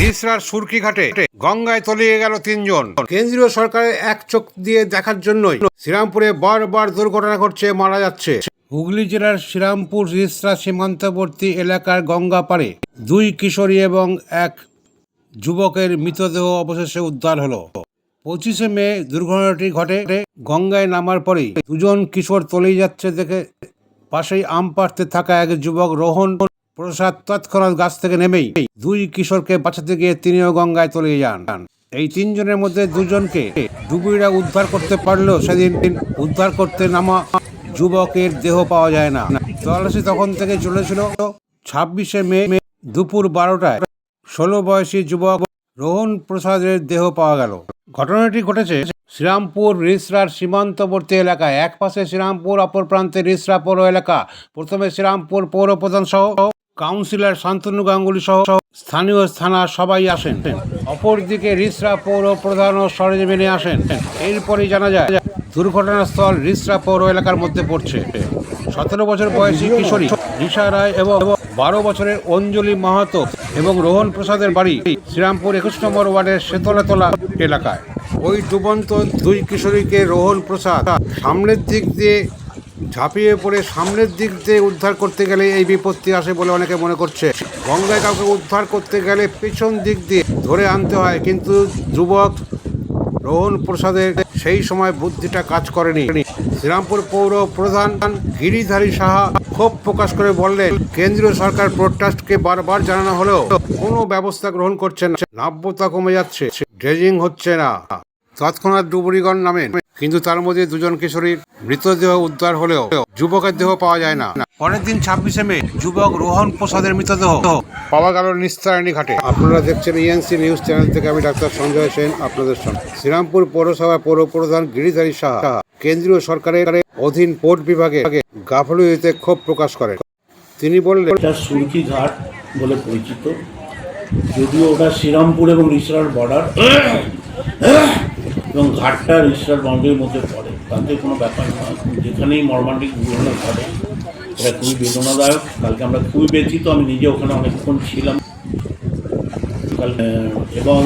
রিসরার সুরকি ঘাটে গঙ্গায় তলিয়ে গেল তিনজন। কেন্দ্রীয় সরকারের এক চোখ দিয়ে দেখার জন্যই শ্রীরামপুরে বারবার দুর্ঘটনা ঘটছে, মারা যাচ্ছে। হুগলি জেলার শ্রীরামপুর রিসরা সীমান্তবর্তী এলাকার গঙ্গা পাড়ে দুই কিশোরী এবং এক যুবকের মৃতদেহ অবশেষে উদ্ধার হলো। পঁচিশে মে দুর্ঘটনাটি ঘটে। গঙ্গায় নামার পরেই দুজন কিশোর তলিয়ে যাচ্ছে দেখে পাশেই আম পাড়তে থাকা এক যুবক রোহন প্রসাদ তৎক্ষণাৎ গাছ থেকে নেমেই দুই কিশোরকে বাঁচাতে গিয়ে তিনিও গঙ্গায় তলিয়ে যান। এই তিনজনের মধ্যে দুজনকে ডুবুরিরা উদ্ধার করতে পারলেও সেদিন উদ্ধার করতে নামা যুবকের দেহ পাওয়া যায় না। তল্লাশি তখন থেকে চলেছিল ছাব্বিশে মে দুপুর বারোটায়। ষোলো বয়সী যুবক রোহন প্রসাদের দেহ পাওয়া গেল। ঘটনাটি ঘটেছে শ্রীরামপুর রিসরার সীমান্তবর্তী এলাকায়। এক পাশে শ্রীরামপুর, অপর প্রান্তে রিসরা পৌর এলাকা। প্রথমে শ্রীরামপুর পৌর প্রধান সহ কাউন্সিলর শান্তনু গাঙ্গুলি সহ স্থানীয় থানা সবাই আসেন। অপরদিকে রিসরা পৌর প্রধান ও সরেজমিনে আসেন। এরপরই জানা যায়, দুর্ঘটনাস্থল রিসরা পৌর এলাকার মধ্যে পড়ছে। সতেরো বছর বয়সী কিশোরী রিসা রায় এবং বারো বছরের অঞ্জলি মাহাতো এবং রোহন প্রসাদের বাড়ি শ্রীরামপুর একুশ নম্বর ওয়ার্ডের শেতলাতলা এলাকায়। ওই ডুবন্ত দুই কিশোরীকে রোহন প্রসাদ সামনের দিক দিয়ে ঝাঁপিয়ে পড়ে সামনের দিক দিয়ে উদ্ধার করতে গেলে এই বিপত্তি আসে বলে অনেকে মনে করছে। গঙ্গায় কাউকে উদ্ধার করতে গেলে পেছন দিক দিয়ে ধরে আনতে হয়, কিন্তু যুবক রোহন প্রসাদের সেই সময় বুদ্ধিটা কাজ করেনি। শ্রীরামপুর পৌর প্রধান গিরিধারী সাহা ক্ষোভ প্রকাশ করে বললেন, কেন্দ্রীয় সরকার প্রোটাস্টকে বারবার জানানো হলেও কোনো ব্যবস্থা গ্রহণ করছে না। নাব্যতা কমে যাচ্ছে। ড্রেজিং হচ্ছে না। তৎক্ষণাৎ ডুবুরিগণ নামেন। কিন্তু তার মধ্যে দুজন কিশোরীর মৃতদেহ উদ্ধার হলেও যুবকের দেহ পাওয়া যায় না। পরের দিন ছাব্বিশে মে যুবক রোহন প্রসাদের মৃতদেহ। পাওয়া গেল নিস্তারণী ঘাটে। আপনারা দেখছেন ইএনসি নিউজ চ্যানেল থেকে আমি ডাক্তার সঞ্জয় সেন আপনাদের সঙ্গে। শ্রীরামপুর পৌরসভা পৌর প্রধান গিরিধারী সাহা কেন্দ্রীয় সরকারের অধীন পোর্ট বিভাগে গাফলুইতে ক্ষোভ প্রকাশ করেন। তিনি বললেন এটা সুরকি ঘাট বলে পরিচিত। যদিও ওটা শ্রীরামপুর এবং রিসরার বর্ডার। এবং ঘাটটা রিসরার বাউন্ডারির মধ্যে পড়ে। তাতে কোনো ব্যাপার নয় যেখানেই মর্মান্তিক দুর্ঘটনা ঘটে এটা খুবই বেদনাদায়ক কালকে আমরা খুবই ব্যথিত। আমি নিজে ওখানে অনেকক্ষণ ছিলাম। এবং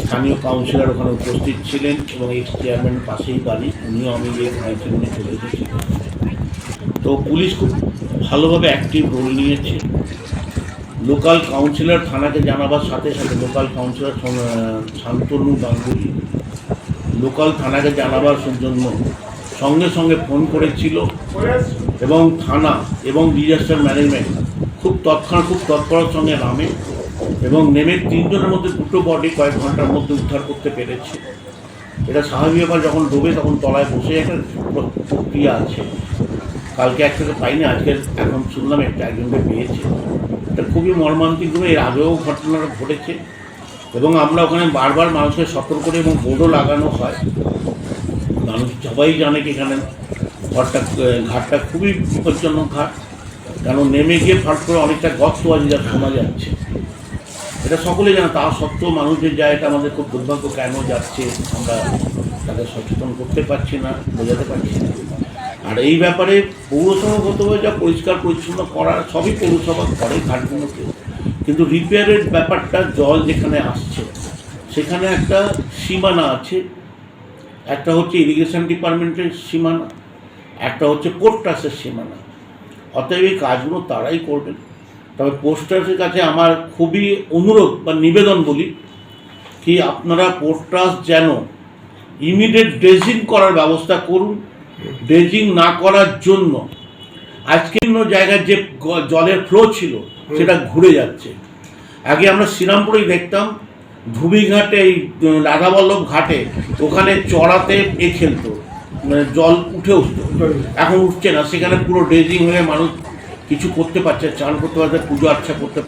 স্থানীয় কাউন্সিলর ওখানে উপস্থিত ছিলেন এবং এক্স চেয়ারম্যান পাশেই বাড়ি উনিও আমি যে খাইছি চলে এসেছিলেন। তো পুলিশ খুব ভালোভাবে অ্যাক্টিভ রোল নিয়েছে। লোকাল কাউন্সিলর থানাকে জানাবার সাথে সাথে local councillor Shantanu Ganguly local থানাকে জানাবার জন্য সঙ্গে সঙ্গে ফোন করেছিল এবং থানা এবং ডিজাস্টার ম্যানেজমেন্ট খুব তৎক্ষণাৎ, খুব তৎপরতার সঙ্গে নামে এবং নেমে তিনজনের মধ্যে দুটো বডি কয়েক ঘণ্টার মধ্যে উদ্ধার করতে পেরেছে। এটা স্বাভাবিক ব্যাপার, যখন ডোবে তখন তলায় বসে একটা প্রক্রিয়া আছে। কালকে একটাকে পাইনি, আজকে এখন শুনলাম একটা একজনকে পেয়েছে। এটা খুবই মর্মান্তিকভাবে এর আগেও ঘটনাটা ঘটেছে। এবং আমরা ওখানে বারবার মানুষকে সতর্ক করে এবং বোর্ডও লাগানো হয়। মানুষ সবাই জানে কি এখানে ঘরটা, ঘাটটা খুবই বিপজ্জনক ঘাট। কারণ নেমে গিয়ে ফাট করে অনেকটা গর্ত আছে যা শোনা যাচ্ছে। এটা সকলে জানে, তা সত্ত্বেও মানুষ যে যায় এটা আমাদের খুব দুর্ভাগ্য কেন যাচ্ছে, আমরা তাদের সচেতন করতে পারছি না, বোঝাতে পারছি না। আর এই ব্যাপারে পৌরসভাগতভাবে যা পরিষ্কার পরিচ্ছন্ন করার সবই পৌরসভা করে ঘাটগুলোকে। কিন্তু রিপেয়ারের ব্যাপারটা জল যেখানে আসছে, সেখানে একটা সীমানা আছে। একটা হচ্ছে ইরিগেশন ডিপার্টমেন্টের সীমানা, একটা হচ্ছে পোর্ট ট্রাস্টের সীমানা। অতএব এই কাজগুলো তারাই করবেন। তবে পোস্ট ট্রাস্টের কাছে আমার খুবই অনুরোধ বা নিবেদন বলি কি আপনারা ট্রাস্ট যেন ইমিডিয়েট ড্রেজিং করার ব্যবস্থা করুন। ড্রেজিং না করার জন্য আজকে অন্য জায়গায় যে জলের ফ্লো ছিল সেটা ঘুরে যাচ্ছে। আগে আমরা শ্রীরামপুরেই দেখতাম ধুবিঘাটে এই রাধাবল্লভ ঘাটে ওখানে চড়াতে এ খেলতো মানে জল উঠে উঠতো। এখন উঠছে না সেখানে পুরো ড্রেজিং হয়ে মানুষ কিছু করতে পারছে চান করতে পারছে পুজো আর্চা করতে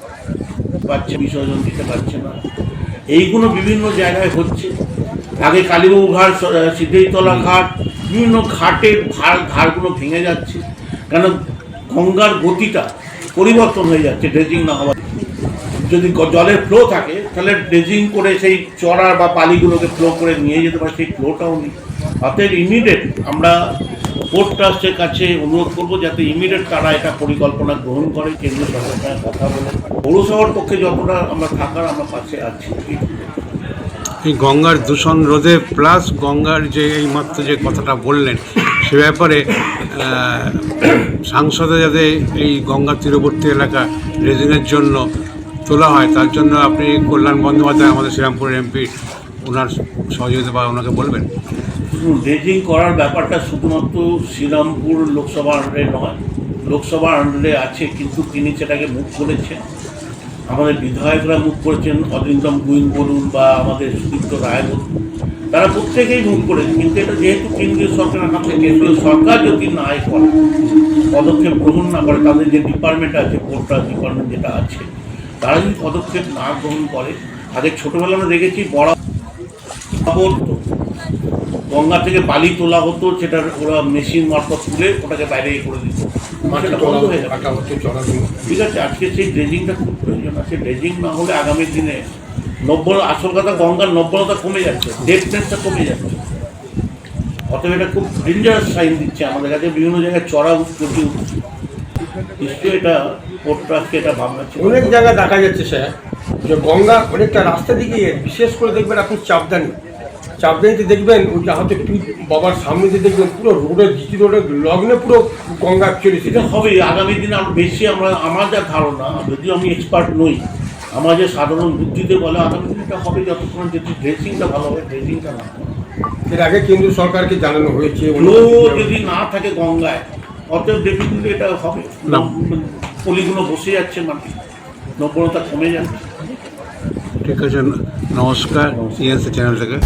পারছে বিসর্জন দিতে পারছে না। এইগুলো বিভিন্ন জায়গায় হচ্ছে। আগে কালীবাবু ঘাট স- সিদ্ধেইতলা ঘাট বিভিন্ন ঘাটের ধার ধারগুলো ভেঙে যাচ্ছে। কেন গঙ্গার গতিটা পরিবর্তন হয়ে যাচ্ছে ড্রেজিং না হওয়ার। যদি জলের ফ্লো থাকে, তাহলে ড্রেজিং করে সেই চড়ার বা পালিগুলোকে ফ্লো করে নিয়ে যেতে পারে, সেই ফ্লোটাও নেই অতএব ইমিডিয়েট আমরা পোর্ট ট্রাস্টের কাছে অনুরোধ করব যাতে ইমিডিয়েট তারা এটা পরিকল্পনা গ্রহণ করে, কেন্দ্রীয় সরকারের কথা বলে। পৌরসভার পক্ষে যতটা আমরা থাকার আমরা পাশে আছি। গঙ্গার দূষণ রোধে প্লাস গঙ্গার যে এই মাত্র যে কথাটা বললেন সে ব্যাপারে সাংসদে যাতে এই গঙ্গার তীরবর্তী এলাকা রেজিংয়ের জন্য তোলা হয়, তার জন্য আপনি কল্যাণ বন্দ্যোপাধ্যায়, আমাদের শ্রীরামপুর এমপি, ওনার সহযোগিতা বা ওনাকে বলবেন। ড্রেজিং করার ব্যাপারটা শুধুমাত্র শ্রীরামপুর লোকসভা আন্ডারে নয় লোকসভা আন্ডারে আছে, কিন্তু তিনি সেটাকে মুখ করেছেন আমাদের বিধায়করা মুখ করেছেন অরিন্দম গুইন বলুন বা আমাদের সুদীপ্ত রায় বলুন, তারা প্রত্যেকেই মুখ করেছে, কিন্তু এটা যেহেতু কেন্দ্রীয় সরকারের হাতে কেন্দ্রীয় সরকার যদি না এ করে, পদক্ষেপ গ্রহণ না করে, তাদের যে ডিপার্টমেন্ট আছে পোর্টাল ডিপার্টমেন্ট যেটা আছে, তারা যদি পদক্ষেপ না গ্রহণ করে আগে ছোটোবেলা আমরা দেখেছি বড় গঙ্গা থেকে বালি তোলা হতো সেটা ওরা মেশিন মারফত তুলে ওটাকে বাইরে করে দিত। যাবে। ঠিক আছে আজকে সেই ড্রেজিংটা খুব প্রয়োজন। আছে ড্রেজিং না হলে আগামী দিনে নব্য আসল কথা গঙ্গার কমে যাচ্ছে ডেপনেসটা কমে যাচ্ছে। অতএব এটা খুব ডেঞ্জারাস সাইন দিচ্ছে আমাদের কাছে। বিভিন্ন জায়গায় চড়া নিশ্চয়ই এটা এটা ভাবনা অনেক জায়গায় দেখা যাচ্ছে স্যার যে গঙ্গা অনেকটা রাস্তা দিকে বিশেষ করে দেখবেন আপনি চাপদানি চাপদানিতে দেখবেন ওই যে হয়তো একটু বাবার সামনে দিয়ে দেখবেন পুরো রোডের জিটি রোডের লগ্নে পুরো গঙ্গা চলে এটা হবে আগামী দিনে আরও বেশি আমরা আমার যা ধারণা যদিও আমি এক্সপার্ট নই আমার যে সাধারণ বুদ্ধিতে বলে আগামী দিনটা হবে যতক্ষণ যদি ড্রেসিংটা ভালো হবে ড্রেসিংটা না এর আগে কেন্দ্র সরকারকে জানানো হয়েছে যদি না থাকে গঙ্গায় অতএব ডেফিনেটলি এটা হবে। না। পলিগুলো বসে যাচ্ছে মাটি নব্বরতা কমে যাচ্ছে। ঠিক আছে নমস্কার। ইএনসি চ্যানেল থেকে।